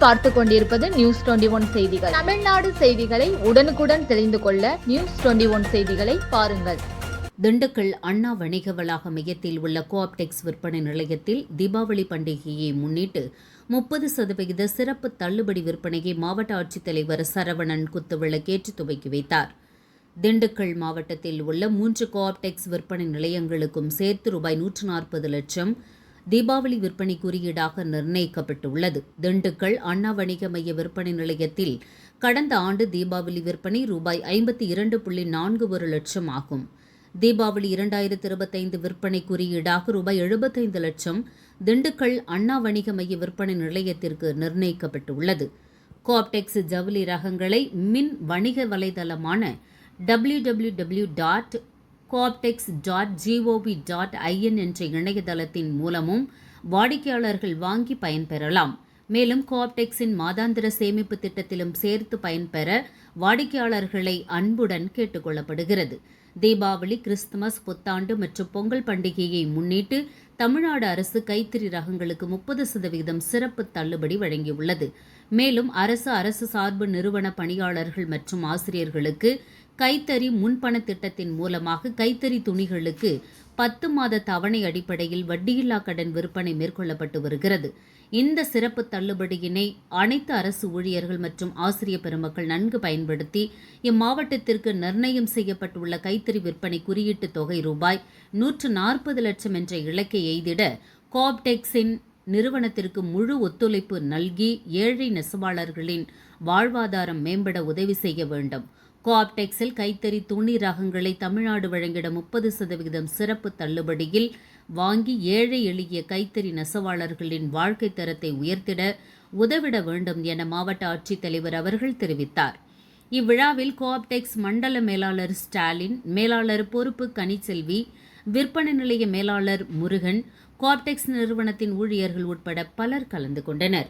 நீங்கள் பார்த்து கொண்டிருப்பது நியூஸ் டுவெண்டி ஒன் செய்திகள். தமிழ்நாடு செய்திகளை உடனுக்குடன் தெரிந்து கொள்ள நியூஸ் டுவெண்டி ஒன் செய்திகளை பாருங்கள். திண்டுக்கல் அண்ணா வணிக வளாக மையத்தில் உள்ள கோஆப்டெக்ஸ் விற்பனை நிலையத்தில் தீபாவளி பண்டிகையை முன்னிட்டு முப்பது சதவிகித சிறப்பு தள்ளுபடி விற்பனையை மாவட்ட ஆட்சித்தலைவர் சரவணன் குத்துவிளக்கேற்றி துவக்கி வைத்தார். திண்டுக்கல் மாவட்டத்தில் உள்ள மூன்று கோஆப்டெக்ஸ் விற்பனை நிலையங்களுக்கும் சேர்த்து ரூபாய் நூற்று நாற்பது லட்சம் தீபாவளி விற்பனை குறியீடாக நிர்ணயிக்கப்பட்டுள்ளது. திண்டுக்கல் அண்ணா வணிக மைய விற்பனை நிலையத்தில் கடந்த ஆண்டு தீபாவளி விற்பனை ரூபாய் ஐம்பத்தி இரண்டு புள்ளி நான்கு ஒரு லட்சம் ஆகும். தீபாவளி இரண்டாயிரத்து இருபத்தைந்து விற்பனை குறியீடாக ரூபாய் எழுபத்தைந்து லட்சம் திண்டுக்கல் அண்ணா வணிக மைய விற்பனை நிலையத்திற்கு நிர்ணயிக்கப்பட்டுள்ளது. கோப்டெக்ஸ் ஜவுளி ரகங்களை மின் வணிக வலைதளமான W W W dot Cooptex dot gov dot in என்ற இணையதளத்தின் மூலமும் வாடிக்கையாளர்கள் வாங்கி பயன்பெறலாம். மேலும் கோஆப்டெக்ஸின் மாதாந்திர சேமிப்பு திட்டத்திலும் சேர்த்து பயன்பெற வாடிக்கையாளர்களை அன்புடன் கேட்டுக்கொள்ளப்படுகிறது தீபாவளி கிறிஸ்துமஸ் புத்தாண்டு மற்றும் பொங்கல் பண்டிகையை முன்னிட்டு தமிழ்நாடு அரசு கைத்தறி ரகங்களுக்கு முப்பது சதவீதம் சிறப்பு தள்ளுபடி வழங்கியுள்ளது. மேலும் அரசு அரசு சார்பு நிறுவன பணியாளர்கள் மற்றும் ஆசிரியர்களுக்கு கைத்தறி முன்பண திட்டத்தின் மூலமாக கைத்தறி துணிகளுக்கு பத்து மாத தவணை அடிப்படையில் வட்டியில்லா கடன் விற்பனை மேற்கொள்ளப்பட்டு வருகிறது. இந்த சிறப்பு தள்ளுபடியினை அனைத்து அரசு ஊழியர்கள் மற்றும் ஆசிரிய பெருமக்கள் நன்கு பயன்படுத்தி இம்மாவட்டத்திற்கு நிர்ணயம் செய்யப்பட்டுள்ள கைத்தறி விற்பனை குறியீட்டு தொகை ரூபாய் நூற்று நாற்பது லட்சம் என்ற இலக்கை எய்திட கோப்டெக்ஸின் நிறுவனத்திற்கு முழு ஒத்துழைப்பு நல்கி ஏழை நெசவாளர்களின் வாழ்வாதாரம் மேம்பட உதவி செய்ய வேண்டும். கோஆப்டெக்ஸில் கைத்தறி துணி ரகங்களை தமிழ்நாடு வழங்கிட முப்பது சதவிகிதம் சிறப்பு தள்ளுபடியில் வாங்கி ஏழை எளிய கைத்தறி நெசவாளர்களின் வாழ்க்கை தரத்தை உயர்த்திட உதவிட வேண்டும் என மாவட்ட ஆட்சித்தலைவர் அவர்கள் தெரிவித்தார். இவ்விழாவில் கோஆப்டெக்ஸ் மண்டல மேலாளர் ஸ்டாலின் மேலாளர் பொறுப்பு கனிச்செல்வி விற்பனை நிலைய மேலாளர் முருகன் கோஆப்டெக்ஸ் நிறுவனத்தின் ஊழியர்கள் உட்பட பலர் கலந்து கொண்டனர்.